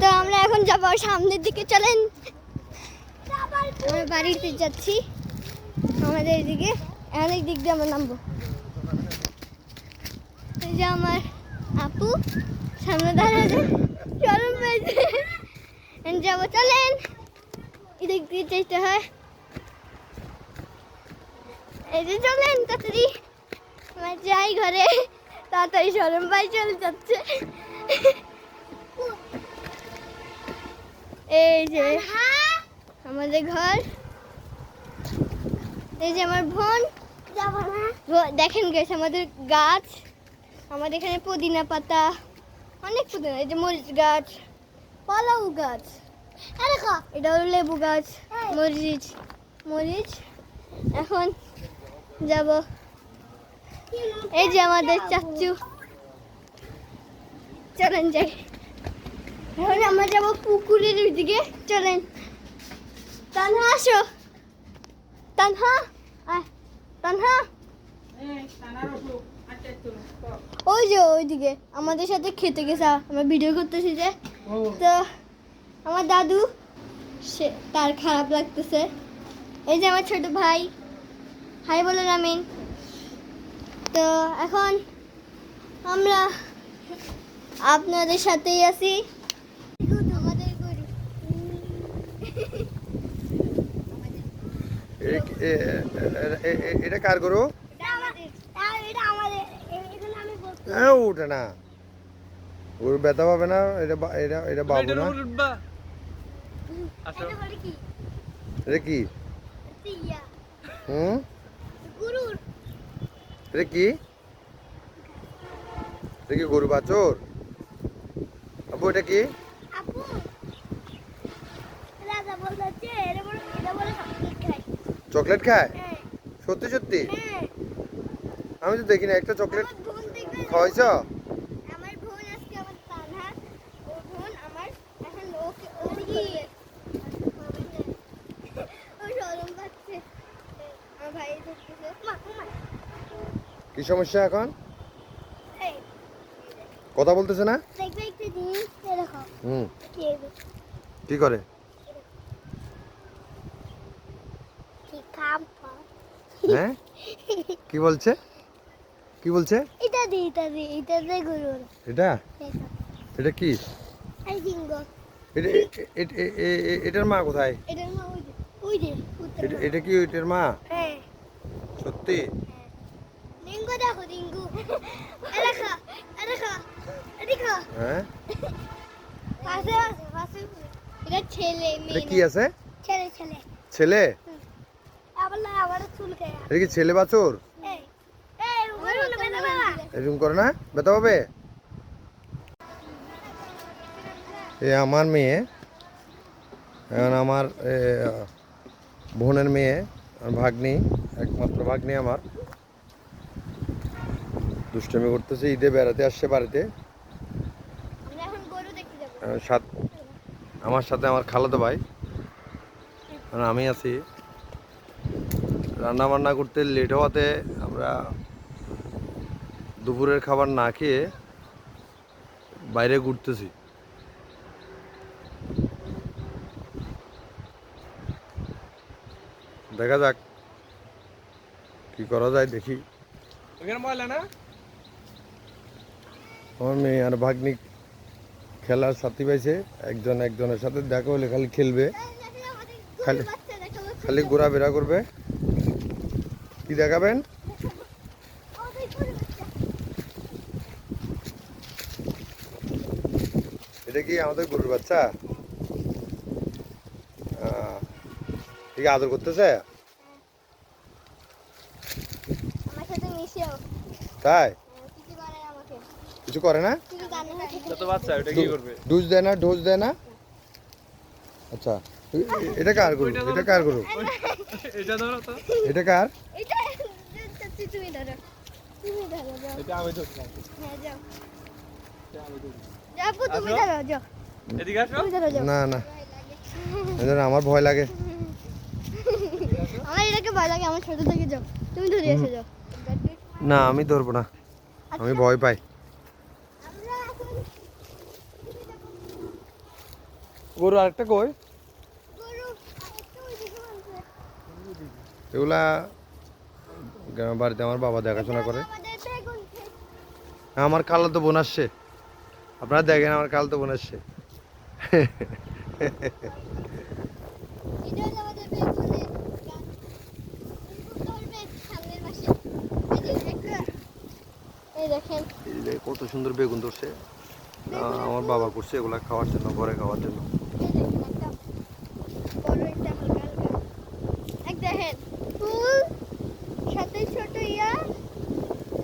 তো আমরা এখন যাব সামনের দিকে, চলেন। আমরা বাড়িতে যাচ্ছি, আমাদের এদিকে। এই দিক দিয়ে আমরা নামবো। এই যে আমার আপু, সামনে দাঁড়াবে চরম পেয়েছে যাব, চলেন। এদিক দিয়ে যেতে হয়। এই যে চলেন, তাড়াতাড়ি। আমার যাই ঘরে। তাড়াতাড়ি সরম ভাই চলে যাচ্ছে। এই যে আমাদের ঘর। এই যে আমার বোন। দেখেন গেছে আমাদের গাছ। আমাদের এখানে পুদিনা পাতা। অনেক পুদিনা এই যে মরিচ গাছ পালাউ গাছ। এটা হলো লেবু গাছ মরিচ মরিচ। এখন যাব। এই যে আমাদের চাচু চলেন যাই। এখন আমরা যাব পুকুরের দিকে চলেন। তানহা আসো। তানহা আয়। তানহা। ওই যে ওইদিকে। আমাদের সাথে খেতে গেছে আমরা ভিডিও করতেছি যে। তো আমার দাদু সে তার খারাপ লাগতেছে। এই যে আমার ছোট ভাই। হাই বলে রামিন তো এখন আমরা আপনাদের সাথেই আছি আমাদের গরু এ- এ- এ- এ- এ- এটা কার করো এটা আমাদের এটা আমাদের এখানে আমি বলতে হ্যাঁ ওটা না। ওর ব্যথা পাবে না এটা এটা এটা বাবু না। এটা কি? হুম? গরুর। এটা কি? এটা কি গরু বাছর? আপু এটা কি? আপু রাজা বলছে এটা বলে এটা বলে খাই চকলেট খায়? হ্যাঁ। সত্যি সত্যি? হ্যাঁ। আমি তো দেখি না একটা চকলেট খাওয়াইছ? কি সমস্যা এখন? কথা বলতেছে না? হুম। কি করে কি কাম হ্যাঁ? কি বলছে? কি বলছে? এটা দি এটা দি এটা দে গরুর। এটা? এটা। কি? আই এটা এটার মা কোথায়? এটার মা ওই ওই যে এটা কি এটার মা? হ্যাঁ। সত্যি? ডিঙ্গু দেখো খা খা খা হ্যাঁ? পাশে পাশে এটা ছেলে মেয়ে কি আছে? ছেলে ছেলে। ছেলে আবার না আবার চুল খায় এটা কি ছেলে বাছর? এরকম করে না ব্যথা পাবে এ আমার মেয়ে এখন আমার বোনের মেয়ে আর ভাগ্নি একমাত্র ভাগ্নি আমার। দুষ্টমি করতেছে ঈদে বেড়াতে আসছে বাড়িতে। সাত আমার সাথে আমার খালাতো ভাই। আমি আছি। রান্না বান্না করতে লেট হওয়াতে আমরা দুপুরের খাবার না খেয়ে বাইরে ঘুরতেছি। দেখা যাক কি করা যায় দেখি। না? আমার মেয়ে আর ভাগ্নি খেলার সাথী পাইছে। একজন একজনের সাথে দেখা হলে খালি খেলবে। খালি- খালি ঘোরাফেরা করবে। কি দেখাবেন? এটা কি আমাদের গরুর বাচ্চা? আহ, ঠিক আদর করতেছে? তাই? কিছু করে না? আমাকে কিছু করে না কিছু জানে না যত বাচ্চা ওটা কি করবে? ডোজ দেয় না ডোজ দেয় না? আচ্ছা এটা কার গরু? এটা কার গরু? এটা ধরো তো। এটা কার? তুমি ধরো। তুমি ধরো যাও। এটা আমি ধরলাম হ্যাঁ যাও। আপু, তুমি। ধরো যাও। এদিকে আসো। তুমি ধরো যাও। না না। আমার ভয় লাগে। আমার এটাকে ভয় লাগে আমার ছোট থেকে যাও। তুমি ধরে এসে যাও। না আমি ধরবো না। আমি ভয় পাই। গরু আরেকটা কই। এগুলা গ্রামের বাড়িতে আমার বাবা দেখাশোনা করে। আমার কালো তো বোন আসছে আপনারা দেখেন আমার কালো তো বোন আসছে যে কত সুন্দর বেগুন ধরছে। আমার বাবা করছে এগুলা খাওয়ার জন্য ঘরে খাওয়ার জন্য এই দেখেন একটা বড় একটা হালকা হালকা এক দেখেন ফুল সাথে ছোট ইয়া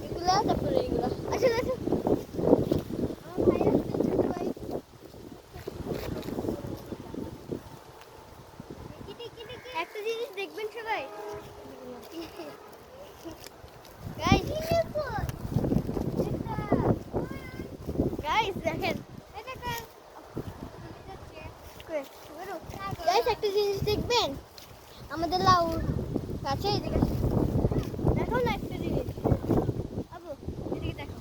এগুলা তারপরে এগুলা আসেন আসেন আমার ভাই আসছে ছোট ভাই একটা জিনিস দেখবেন সবাই? গাইস দেখেন। একটা জিনিস দেখবেন? আমাদের লাউ কাছে দেখো না একটা জিনিস আবু এদিকে দেখো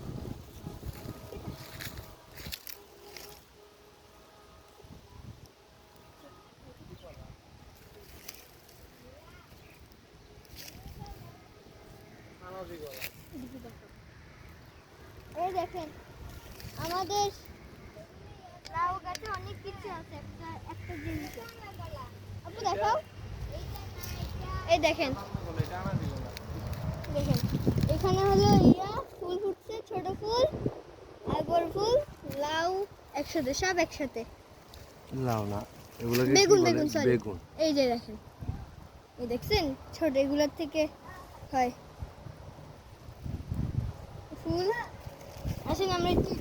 এদিকে দেখো। এই দেখেন আমাদের লাউ গাছে অনেক কিছু আছে একটা একটা জিনিস আপু দেখাও। এই দেখেন। দেখেন এখানে হলো ইয়া ফুল ফুটছে ছোট ফুল আর বড় ফুল লাউ একসাথে সব একসাথে। লাও না এগুলো বেগুন, বেগুন, সরি বেগুন। এই যে দেখেন। এই দেখছেন? ছোট এগুলোর থেকে হয়। ফুল 现在没地